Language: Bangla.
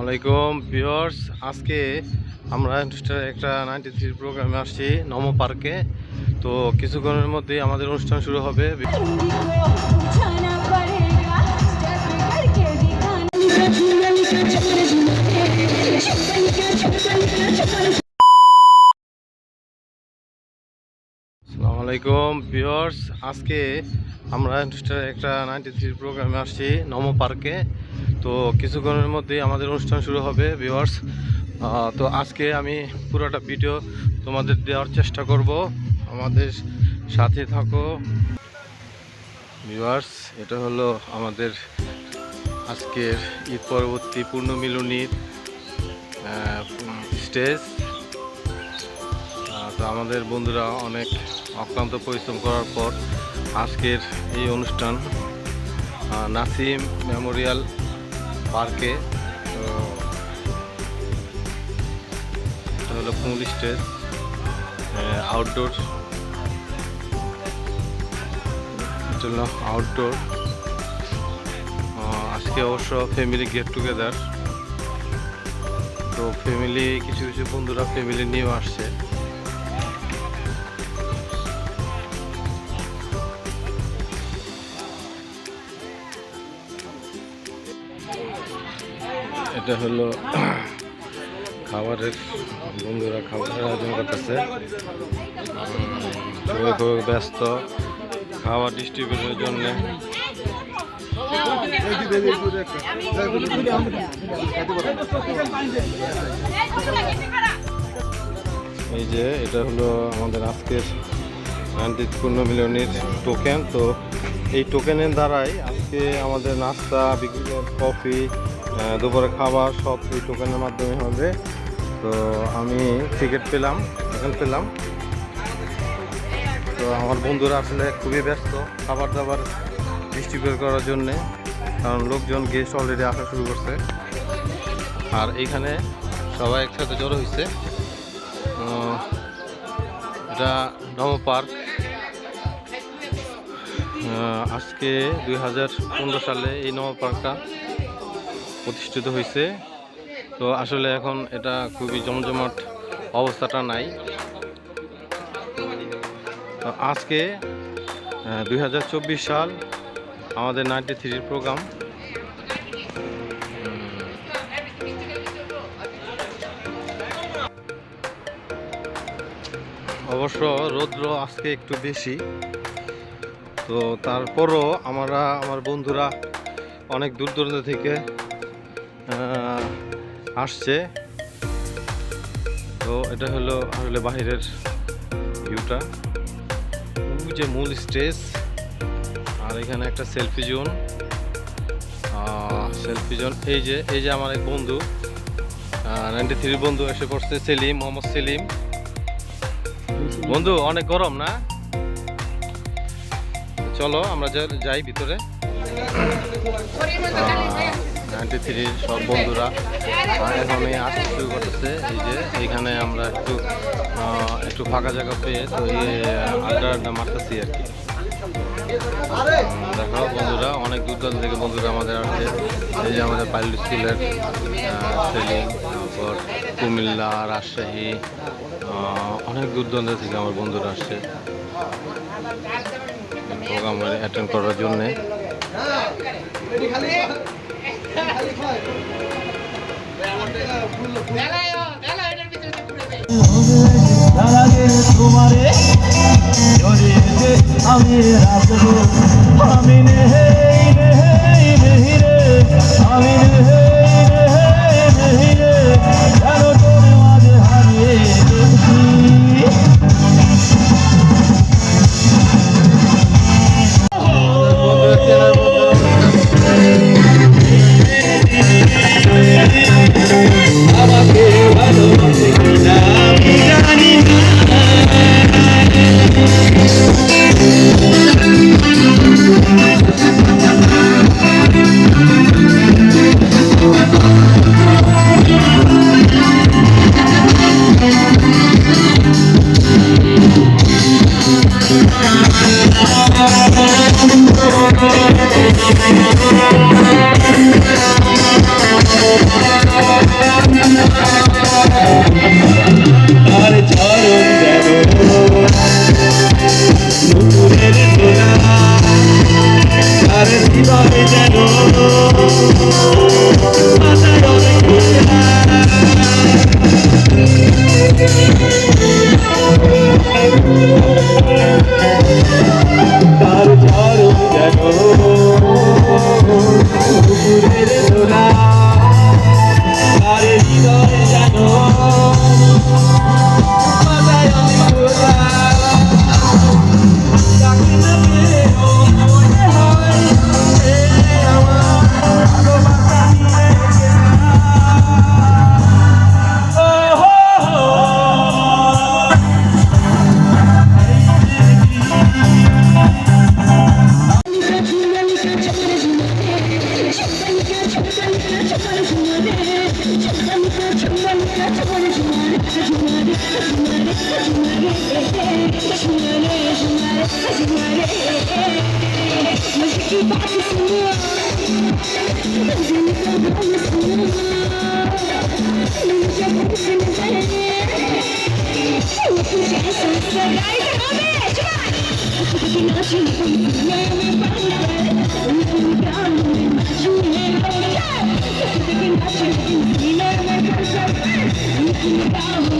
আলাইকুম ভিওর্স আজকে আমরা একটা নাইনটি থ্রি প্রোগ্রামে আসছি নম পার্কে। তো কিছুক্ষণের মধ্যে আমাদের অনুষ্ঠান শুরু হবে। আলাইকুম, ভিউয়ার্স। আজকে আমরা অনুষ্ঠানে একটা নাইনটি থ্রি প্রোগ্রামে আসছি নম পার্কে। তো কিছুক্ষণের মধ্যে আমাদের অনুষ্ঠান শুরু হবে, ভিউয়ার্স। তো আজকে আমি পুরোটা ভিডিও তোমাদের দেওয়ার চেষ্টা করব। আমাদের সাথে থাকো। ভিউয়ার্স, এটা হলো আমাদের আজকের ঈদ পরবর্তী পূর্ণমিলনীর স্টেজ। তো আমাদের বন্ধুরা অনেক অক্লান্ত পরিশ্রম করার পর আজকের এই অনুষ্ঠান নাসিম মেমোরিয়াল পার্কে হলো ফুল স্টেজ আউটডোর হলো আউটডোর আজকে অবশ্য ফ্যামিলি গেট টুগেদার তো ফ্যামিলি কিছু কিছু বন্ধুরা ফ্যামিলি নিয়েও আসছে। এটা হলো খাবারের, বন্ধুরা খাবারের আয়োজন করতেছে। সবাই ব্যস্ত খাবার ডিস্ট্রিবিউটের জন্য। এই যে, এটা হলো আমাদের আজকের নাইনটিন পূর্ণমিলনীর টোকেন তো এই টোকেনের দ্বারাই আজকে আমাদের নাস্তা বিক্রি কফি দুপুরে খাবার সব এই টোকেনের মাধ্যমে হবে। তো আমি টিকিট পেলাম, এখন পেলাম। তো আমার বন্ধুরা আসলে খুবই ব্যস্ত খাবার দাবার ডিস্ট্রিবিউট করার জন্যে, কারণ লোকজন গেস্ট অলরেডি আসা শুরু করছে। আর এইখানে সবাই একসাথে জড়ো হয়েছে এটা নম পার্ক। আজকে দুই হাজার পনেরো সালে এই নম পার্কটা প্রতিষ্ঠিত হয়েছে। তো আসলে এখন এটা খুবই জমজমাট অবস্থাটা নাই। আজকে দুই হাজার চব্বিশ সাল আমাদের নাইনটি থ্রির প্রোগ্রাম। অবশ্য রৌদ্র আজকে একটু বেশি। তো তারপরও আমরা, আমার বন্ধুরা অনেক দূর দূরান্ত থেকে আসছে। তো এটা হলো আসলে বাহিরের ভিউটা যে মূল স্টেজ, আর এখানে একটা সেলফি জোন সেলফি জোন এই যে এই যে আমার এক বন্ধু নাইনটি থ্রি বন্ধু এসে পড়ছে, সেলিম, মোহাম্মদ সেলিম। বন্ধু, অনেক গরম না? চলো, আমরা যাই ভিতরে। নাইনটি থ্রির সব বন্ধুরা। এখন এই আসতে শুরু করতেছে। এই যে এখানে আমরা একটু একটু ফাঁকা জায়গা পেয়ে তো এই আড্ডা আড্ডা মারতেছি আর কি। দেখো বন্ধুরা, অনেক দূর দূরান্ত থেকে বন্ধুরা আমাদের আসছে। এই যে আমাদের পাইল স্কুলের সেলিং তারপর কুমিল্লা, রাজশাহী অনেক দূর দূরান্ত থেকে আমার বন্ধুরা আসছে। প্রোগ্রাম অ্যাটেন্ড করার জন্যে। তোমারে জড়িয়ে আমি রাখব আমি নেই নেই নেই আমি নেই Guys, come on, come on! de.